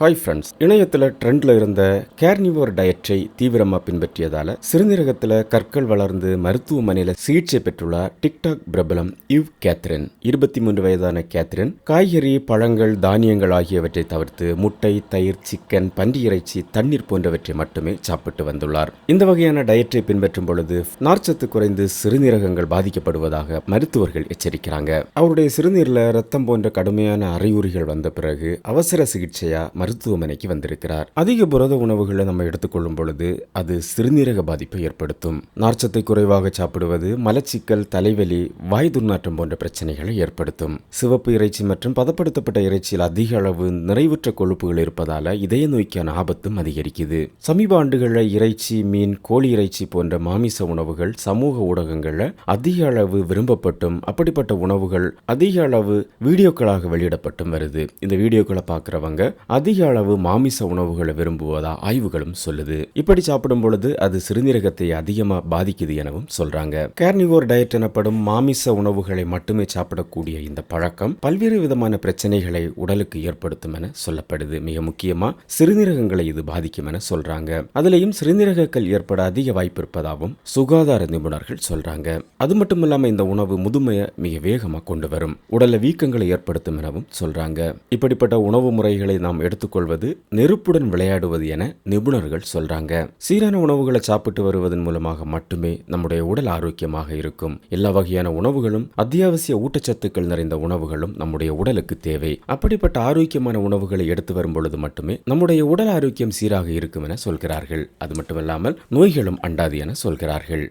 Hi friends இணையத்தில் ட்ரெண்டில் இருந்த கேர்னிவோர் டயற்றை தீவிரமாக பின்பற்றியதால் சிறுநீரகத்தில் கற்கள் வளர்ந்து மருத்துவமனையில் சிகிச்சை பெற்றுள்ளார் டிக்டாக் பிரபலம் இவ் கேத்ரின் இருபத்தி மூன்று வயதான கேத்ரின் காய்கறி பழங்கள் தானியங்கள் ஆகியவற்றை தவிர்த்து முட்டை தயிர் சிக்கன் பன்றி இறைச்சி தண்ணீர் போன்றவற்றை மட்டுமே சாப்பிட்டு வந்துள்ளார். இந்த வகையான டயற்றை பின்பற்றும் பொழுது நார்ச்சத்து குறைந்து சிறுநீரகங்கள் பாதிக்கப்படுவதாக மருத்துவர்கள் எச்சரிக்கிறாங்க. அவருடைய சிறுநீரில் ரத்தம் போன்ற கடுமையான அறிகுறிகள் வந்த பிறகு அவசர சிகிச்சையா மருத்துவமனைக்கு வந்திருக்கிறார். அதிக புரத உணவுகளை நம்ம எடுத்துக்கொள்ளும் பொழுது அது சிறுநீரக பாதிப்பை ஏற்படுத்தும். நார்ச்சத்தை குறைவாக சாப்பிடுவது மலச்சிக்கல் தலைவலி வாய் துர்நாற்றம் போன்ற பிரச்சனைகளை ஏற்படுத்தும். சிவப்பு இறைச்சி மற்றும் பதப்படுத்தப்பட்ட இறைச்சியில் அதிக அளவு நிறைவுற்ற கொழுப்புகள் இருப்பதால இதய நோய்க்கான ஆபத்தும் அதிகரிக்குது. சமீப ஆண்டுகளில் இறைச்சி மீன் கோழி இறைச்சி போன்ற மாமிச உணவுகள் சமூக ஊடகங்களில் அதிக அளவு விரும்பப்பட்டும். அப்படிப்பட்ட உணவுகள் அதிக அளவு வீடியோக்களாக வெளியிடப்பட்டும் வருது. இந்த வீடியோக்களை பார்க்குறவங்க அதிக அளவு மாமிச உணவுகளை விரும்புவதா ஆய்வுகளும் சொல்லுது. இப்படி சாப்பிடும் பொழுது அது சிறுநீரகத்தை அதிகமா பாதிக்குது எனவும் சொல்றாங்க. கேர்னிவோர் டயட் எனப்படும் மாமிச உணவுகளை மட்டுமே சாப்பிடக்கூடிய இந்த பழக்கம் பல்வேறு விதமான பிரச்சனைகளை உடலுக்கு ஏற்படுத்தும் என சொல்லப்படுது. மிக முக்கியமா சிறுநீரகங்களை இது பாதிக்கும் என சொல்றாங்க. அதுலயும் சிறுநீரகங்கள் ஏற்பட அதிக வாய்ப்பு இருப்பதாகவும் சுகாதார நிபுணர்கள் சொல்றாங்க. அது மட்டும் இல்லாம இந்த உணவு முதுமையை மிக வேகமா கொண்டு வரும். உடல்ல வீக்கங்களை ஏற்படுத்தும் எனவும் சொல்றாங்க. இப்படிப்பட்ட உணவு முறைகளை நாம் எடுத்து எடுத்துக்கொள்வது நெருப்புடன் விளையாடுவது என நிபுணர்கள் சொல்றாங்க. சீரான உணவுகளை சாப்பிட்டு வருவதன் மூலமாக மட்டுமே நம்முடைய உடல் ஆரோக்கியமாக இருக்கும். எல்லா வகையான உணவுகளும் அத்தியாவசிய ஊட்டச்சத்துக்கள் நிறைந்த உணவுகளும் நம்முடைய உடலுக்கு தேவை. அப்படிப்பட்ட ஆரோக்கியமான உணவுகளை எடுத்து வரும் பொழுது மட்டுமே நம்முடைய உடல் ஆரோக்கியம் சீராக இருக்கும் என சொல்கிறார்கள். அது மட்டுமல்லாமல் நோய்களும் அண்டாது என சொல்கிறார்கள்.